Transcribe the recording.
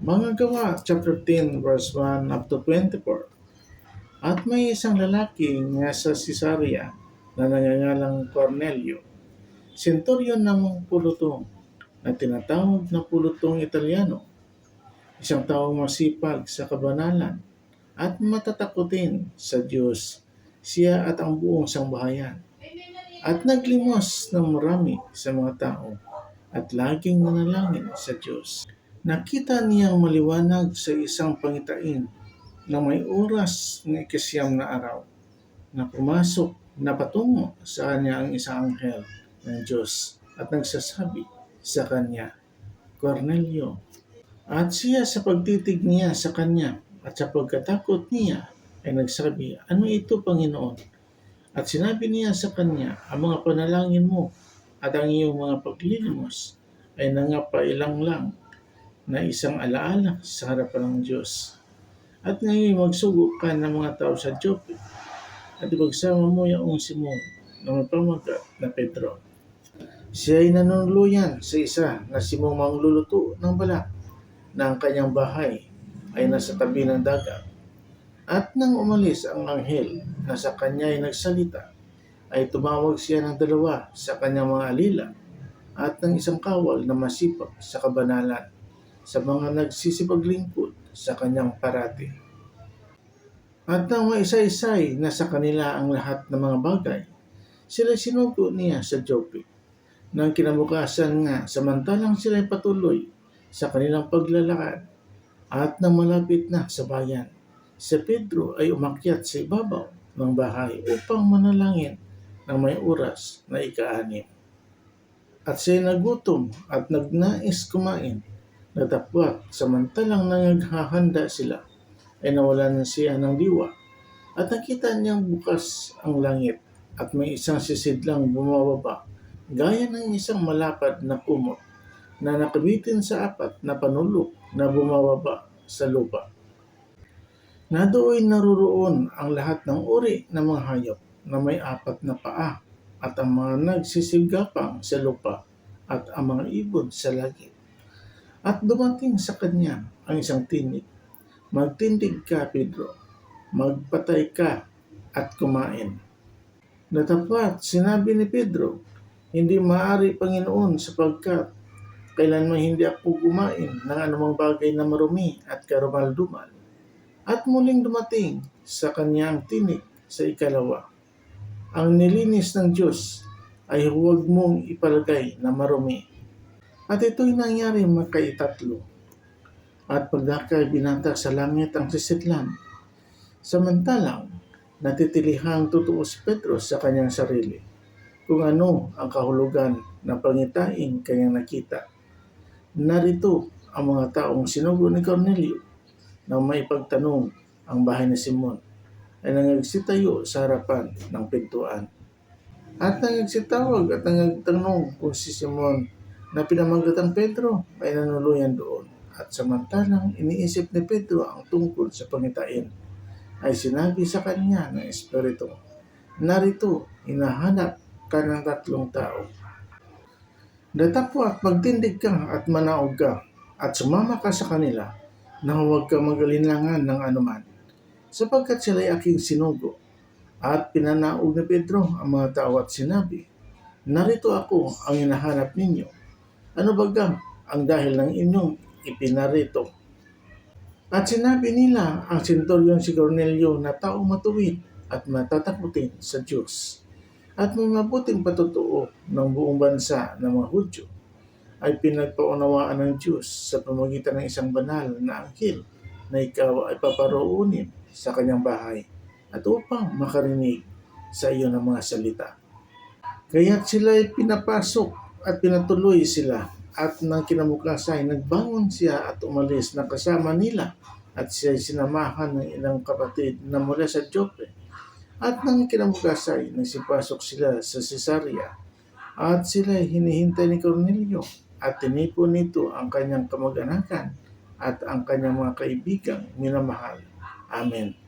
Mga gawa, chapter 10, verse 1 up to 24. At may isang lalaki nga sa Caesarea na nangangalang Cornelio, senturyon ng pulutong na tinatawag na pulutong Italiano, isang taong masipag sa kabanalan at matatakutin sa Diyos, siya at ang buong sangbahayan. At naglimos ng marami sa mga tao at laging nanalangin sa Diyos. Nakita niyang maliwanag sa isang pangitain na may oras ng ikasyam na araw na pumasok na patungo sa kanya ang isang anghel ng Diyos at nagsasabi sa kanya, Cornelio. At siya sa pagtitig niya sa kanya at sa pagkatakot niya ay nagsabi, Ano ito, Panginoon? At sinabi niya sa kanya, Ang mga panalangin mo at ang iyong mga paglilimos ay nangapailang lang na isang alaala sa harapan ng Diyos. At ngayon magsugo ka ng mga tao sa Joppe at ipagsama mo yung Simon na mapamagat na Pedro. Siya ay nanunuluyan sa isa na Simong mangluluto ng balak na ang kanyang bahay ay nasa tabi ng dagat. At nang umalis ang anghel na sa kanya ay nagsalita, ay tumawag siya ng dalawa sa kanyang mga alila at ng isang kawal na masipag sa kabanalan sa mga nagsisipaglingkod sa kanyang parati. At nang maisa-isay na sa kanila ang lahat ng mga bagay, sila sinugo niya sa Joppe. Nang kinabukasan nga, samantalang sila patuloy sa kanilang paglalakad at nang malapit na sa bayan, si Pedro ay umakyat sa ibabaw ng bahay upang manalangin ng may oras na ikaanim. At siya nagutom at nagnais kumain, natapwat samantalang nangaghahanda sila ay nawalan siya ng diwa at nakita niyang bukas ang langit at may isang sisidlang bumababa gaya ng isang malapad na kumot na nakabitin sa apat na panulok na bumababa sa lupa. Na doon naruroon ang lahat ng uri ng mga hayop na may apat na paa at ang mga nagsisigapang sa lupa at ang mga ibon sa langit. At dumating sa kanya ang isang tinig Magtindig ka, Pedro. Magpatay ka at kumain. Natapat, sinabi ni Pedro, hindi maaari, Panginoon, sapagkat kailanman hindi ako kumain ng anumang bagay na marumi at karumal-dumal. At muling dumating sa kanyang tinig sa ikalawa. Ang nilinis ng Diyos ay huwag mong ipalagay na marumi. At ito'y nangyari magkaitatlo at pagdakay binatag sa langit ang sisidlan. Samantalang, natitilihang totoo si Petro sa kanyang sarili kung ano ang kahulugan ng pangitain kanyang nakita. Narito ang mga taong sinugo ni Cornelio na may pagtanong ang bahay ni Simon ay nangagsitayo sa harapan ng pintuan. At nangagsitawag at nangagtanong kung si Simon na pinamagat ang Pedro ay nanuluyan doon. At samantalang iniisip ni Pedro ang tungkol sa pangitain, ay sinabi sa kanya ng Espiritu, Narito, hinahanap ka ng tatlong tao. Datapo at magtindig ka at manaog ka at sumama ka sa kanila na huwag ka magalinlangan ng anuman, sapagkat sila'y aking sinugo. At pinanaog ni Pedro ang mga tao at sinabi, Narito ako ang hinahanap ninyo. Ano baga ang dahil ng inyong ipinarito. At sinabi nila ang senturyon si Cornelio na tao matuwid at matatakutin sa Diyos at may mabuting patutuo ng buong bansa ng mga Hudyo ay pinagpaunawaan ng Diyos sa pamagitan ng isang banal na anghel na ikaw ay paparoonin sa kanyang bahay at upang makarinig sa iyo ng mga salita. Kaya't sila ay pinapasok at pinatuloy sila at nang kinabukasan, nagbangon siya at umalis na kasama nila at siya sinamahan ng ilang kapatid na mula sa Joppe. At nang kinabukasan, nagsipasok sila sa Caesarea at sila hinihintay ni Cornelio at tinipon nito ang kanyang kamag-anakan at ang kanyang mga kaibigang minamahal. Amen.